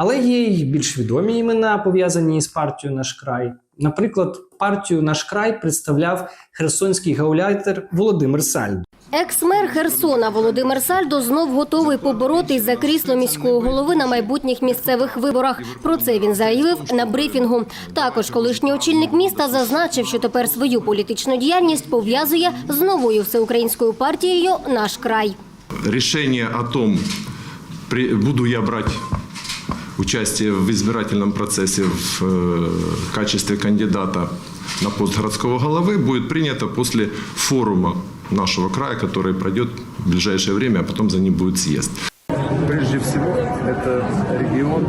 Але є й більш відомі імена, пов'язані з партією Наш край. Наприклад, партію Наш край представляв херсонський гауляйтер Володимир Сальдо. Екс-мер Херсона Володимир Сальдо знов готовий поборотись за крісло міського голови на майбутніх місцевих виборах. Про це він заявив на брифінгу. Також колишній очільник міста зазначив, що тепер свою політичну діяльність пов'язує з новою всеукраїнською партією Наш край. решение о том, буду я брать участие в избирательном процессе в э, качестве кандидата на пост городского головы, будет принято после форума нашего края, который пройдет в ближайшее время, а потом за ним будет съезд. Прежде всего, это регион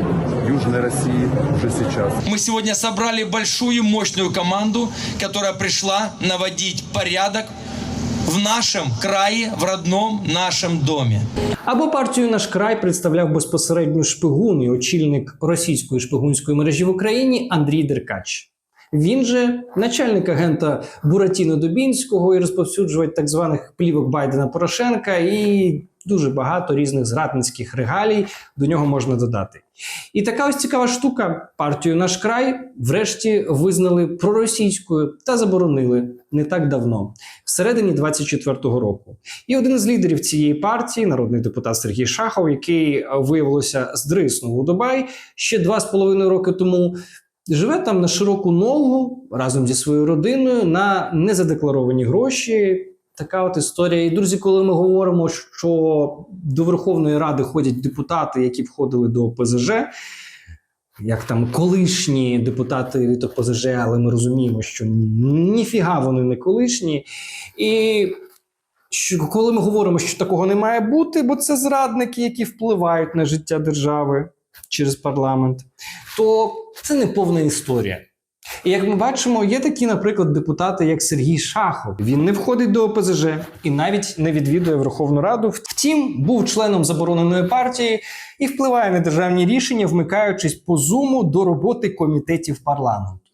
Южной России уже сейчас. Мы сегодня собрали большую мощную команду, которая пришла наводить порядок в нашем краї, в родном нашем домі. Або партію Наш край представляв безпосередньо шпигун і очільник російської шпигунської мережі в Україні Андрій Деркач. Він же начальник агента Буратіно Дубінського і розповсюджувач так званих плівок Байдена Порошенка, і дуже багато різних зрадницьких регалій до нього можна додати. І така ось цікава штука. Партію Наш край врешті визнали проросійською та заборонили не так давно, всередині 24-го року. І один з лідерів цієї партії, народний депутат Сергій Шахов, який е, виявилося здриснув у Дубай ще два з половиною роки тому. Живе там на широку ногу разом зі своєю родиною на незадекларовані гроші. Така от історія. І друзі, коли ми говоримо, що до Верховної Ради ходять депутати, які входили до ОПЗЖ, як там колишні депутати від ОПЗЖ, але ми розуміємо, що ніфіга вони не колишні. І що, коли ми говоримо, що такого не має бути, бо це зрадники, які впливають на життя держави через парламент, то це не повна історія. І як ми бачимо, є такі, наприклад, депутати, як Сергій Шахов. Він не входить до ОПЗЖ і навіть не відвідує Верховну Раду. Втім, був членом забороненої партії і впливає на державні рішення, вмикаючись по зуму до роботи комітетів парламенту.